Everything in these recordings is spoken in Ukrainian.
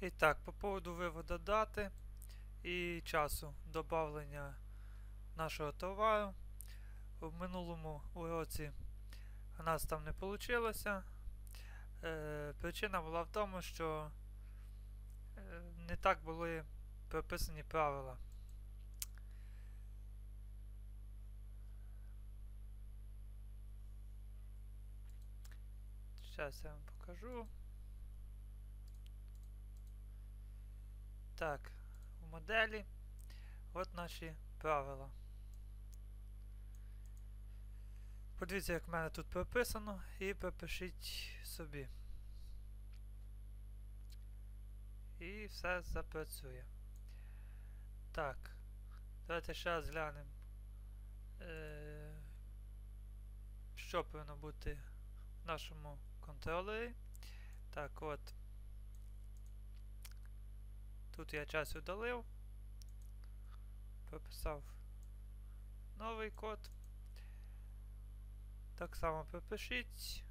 І так, по поводу виводу дати і часу додавлення нашого товару. В минулому уроці у нас там не вийшло. Е, причина була в тому, що е, не так були прописані правила. Зараз я вам покажу. Так, в моделі. От наші правила. Подивіться, як в мене тут прописано, і пропишіть собі. І все запрацює. Так. Давайте ще раз глянемо. Е, що повинно бути в нашому контролері. Так, от. Тут я час удалив. Прописав новий код. Так само пропишіть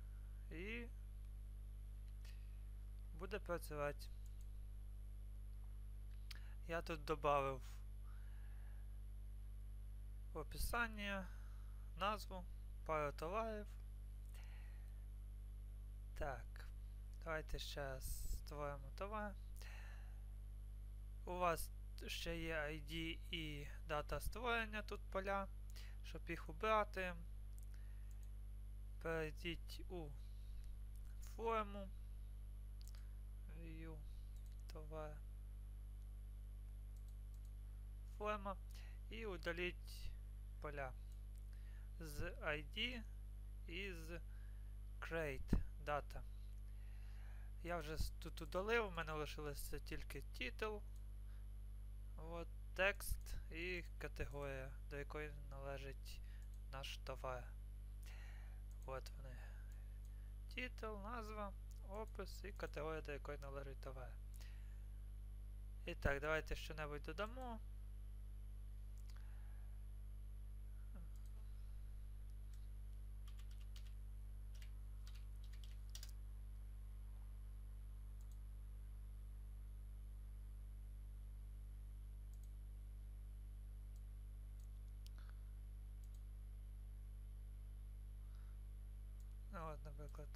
і буде працювати. Я тут додав описання, назву, пару товарів. Так, давайте ще створимо товар. У вас ще є ID і дата створення тут поля, щоб їх убрати. Перейдіть у форму View товар. Форма і удаліть поля з ID і з Create Data. Я вже тут удалив, у мене лишилося тільки титул, от, текст і категорія, до якої належить наш товар. От вони. Тітл, назва, опис і категорія, до якої належить товар. І так, давайте що-небудь додамо. Наприклад.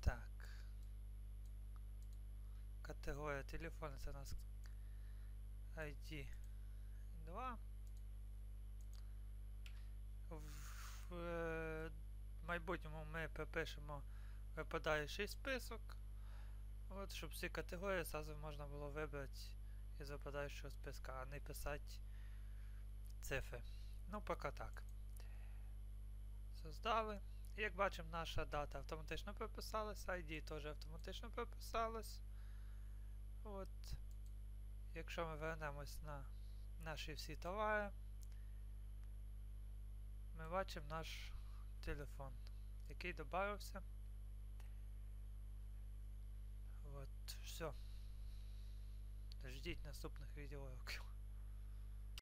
Так. Категорія телефону у нас ID 2. В е, майбутньому ми пропишемо випадаючий список. От, щоб всі категорії зразу можна було вибрати із випадаючого списка, а не писати цифри. Ну, поки так. Создали. І як бачимо, наша дата автоматично прописалась, ID теж автоматично прописалась. От. Якщо ми вернемось на наші всі товари, ми бачимо наш телефон, який додався. От, все. Ждіть наступних відеоуроків.